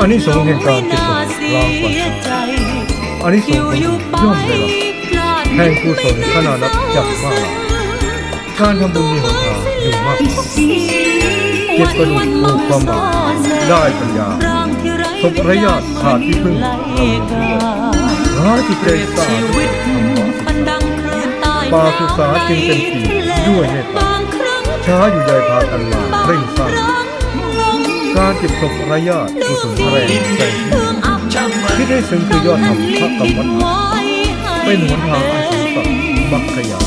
อันนี้สงส์แห่งการเก็บศพล้างปัญหาอันนี้สงส์ของย่อมได้รับแห่งกุศลขนาดนับจับมากหลายการทำบุญมีหนทางอยู่มากมายเก็บกระดูกผูกความหมายได้ปัญญาศพระญาติขาดที่พึ่งเราเพื่อร้ายจิตใจสะอาดด้วยธรรมะศึกษาปาสุสาจึงเป็นปีด้วยเมตตาช้าอยู่ใยพากันมาเร่งสร้าง การเก็บศพระญาติกุศลแรงแสงที่ที่ได้ซึ้งคือยอดธรรมพระกรรมฐานเป็นหนทางอันสูงสัมักขยา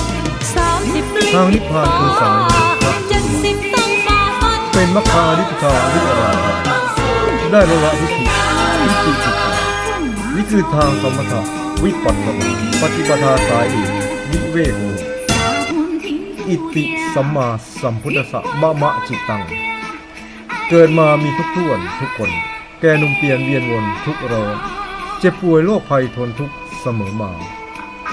ทางนิพพานคือสายพระเป็นมัคคาริปทาวิราได้ระละวิธีวิจิจิตานี่คือทางสมถะวิปัสสนาปฏิปทาสายเอกวิเวกโออิติสัมมาสัมพุทธสสะมะมะจิตตัง เกิดมามีทุกท่วนทุกคน แกนุ่มเปลี่ยนเวียนวนทุกร้อนเจ็บป่วยโรคภัยทนทุกเสมอมา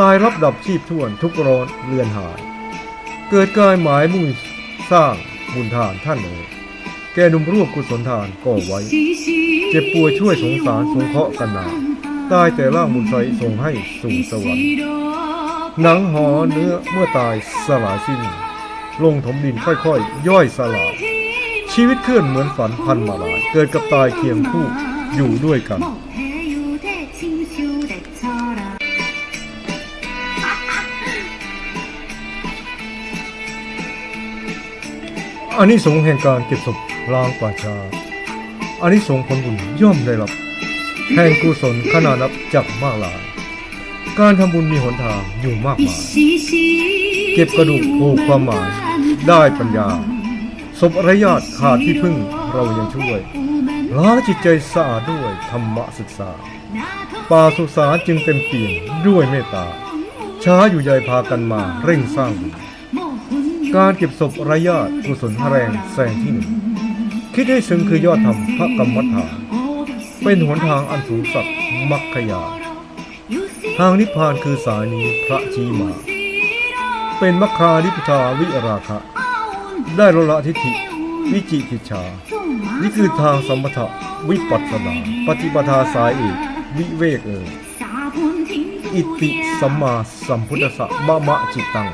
ตายรับดับชีพท่วนทุกร้อนเลือนหาย เกิดกายหมายมุ่งสร้างบุญทานท่านเอ๋ยแกนุ่มรวมกุศลทานก่อไว้ เจ็บป่วยช่วยสงสารสงเคราะห์กันนาตายแต่ร่างบุญใสส่งให้สู่สวรรค์หนังหอเนื้อเมื่อตายสลายสิ้น ลงถมดินค่อยๆย่อยสลาย ชีวิตเคลื่อนเหมือนฝันพันมาลายเกิดกับตายเคียงคู่อยู่ด้วยกัน อันนี้สงแห่งการเก็บศพล้างป่าชาอันนี้สงผลบุญย่อมได้รับแห่งกุศลขนาดนับจับมากหลาย การทำบุญมีหนทางอยู่มากมาย เก็บกระดูกผูกความหมายได้ปัญญา ศพระญาติขาดที่พึ่งเรายังช่วยล้าจิตใจสะอาดด้วยธรรมะศึกษา ป่าสุสานจึงเต็มเปี่ยมด้วยเมตตา ช้าอยู่ใยพากันมาเร่งสร้างบุญการเก็บศพระญาติกุศลแรงแสงที่หนึ่งคิดให้ซึ้งคือยอดธรรมพระกรรมฐานเป็นหนทางอันสูงสักมักขยา ทางนิพพานคือสายนี้พระชีมา เป็นมัคคานิพทาวิราคะ ได้ละละทิฏฐิ วิจิกิจฉานี่คือทางสมถะวิปัสสนา ปฏิปทาสายเอกวิเวกเอออิติสัมมาสัมพุทธสสะมะมะจิตตัง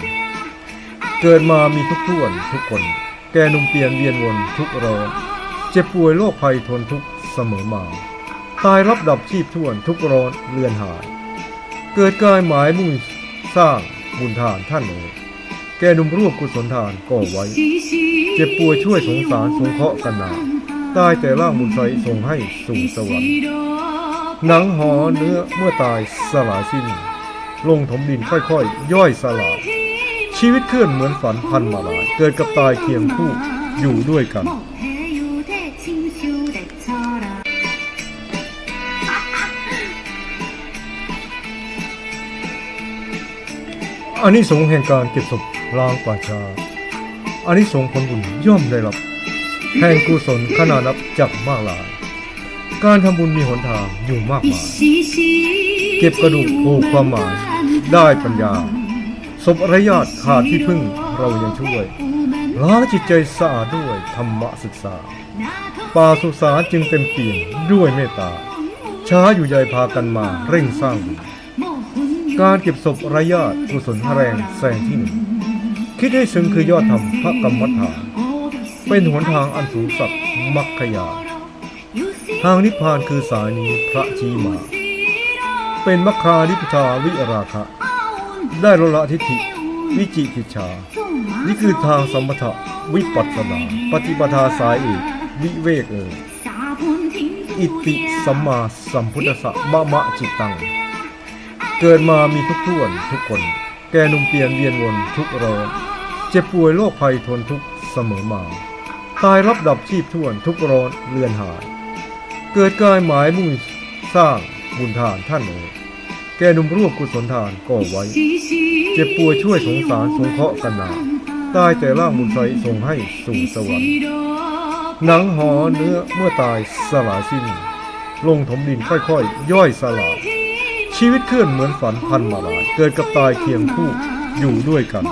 เกิดมามีทุกท่วนทุกคน แก่นุ่มเปลี่ยนเวียนวนทุกร้อนเจ็บป่วยโรคภัยทนทุกข์เสมอมา ตายรับดับชีพท่วนทุกร้อนเลือนหาย เกิดกายหมายมุ่งสร้างบุญทานท่านเอ๋ ก่หนุ่มร่วมกุศลทานก็ไว้ เจ็บป่วยช่วยสงสารสงเคราะห์กันนาตายแต่ร่างบุญใสส่งให้สู่สวรรค์ หนังหอเนื้อเมื่อตายสลายสิ้น ลงถมดินค่อยๆย่อยสลาย ชีวิตเคลื่อนเหมือนฝันพันมาลาย เกิดกับตายเคียงคู่อยู่ด้วยกัน อันนี้สงส์แห่งการเก็บศพล้างป่าชาอันนี้สงส์ผลบุญย่อมได้รับแห่งกุศลขนาดนับจับมากหลาย การทำบุญมีหนทางอยู่มากมาย เก็บกระดูกผูกความหมาย ได้ปัญญา ศพระญาตขาดที่พึ่งเรายังช่วย ล้างจิตใจสะอาดด้วยธรรมศึกษา ป่าสุสานจึงเต็มเปี่ยมด้วยเมตตา ช้าอยู่ใยพากันมาเร่งสร้างบุญ การเก็บศพระญาติกุศลแรงแสงที่หนึ่งคิดให้ซึ้งคือยอดธรรมพระกรรมฐานเป็นหนทางอันสูงสักมักขยา ทางนิพพานคือสายนี้พระชีมา เป็นมัคคานิพทาวิราคะ ได้ละละทิฏฐิ วิจิกิจฉานี่คือทางสมถะวิปัสสนา ปฏิปทาสายเอกวิเวกเอออิติสัมมาสัมพุทธสสะมะมะจิตตัง เกิดมามีทุกท่วนทุกคน แก่หนุ่มเปลี่ยนเวียนวนทุกร้อนเจ็บป่วยโรคภัยทนทุกเสมอมา ตายรับดับชีพท่วนทุกร้อนเลือนหาย เกิดกายหมายมุ่งสร้างบุญทานท่านเอ๋แกนุ่มรวมกุศลทานก่อไว้ เจ็บป่วยช่วยสงสารสงเคราะห์กันนาตายแต่ร่างบุญใสส่งให้สู่สวรรค์หนังหอเนื้อเมื่อตายสลายสิ้น ลงถมดินค่อยๆย่อยสลาย ชีวิตเคลื่อนเหมือนฝันพันมาลายเกิดกับตายเคียงคู่อยู่ด้วยกัน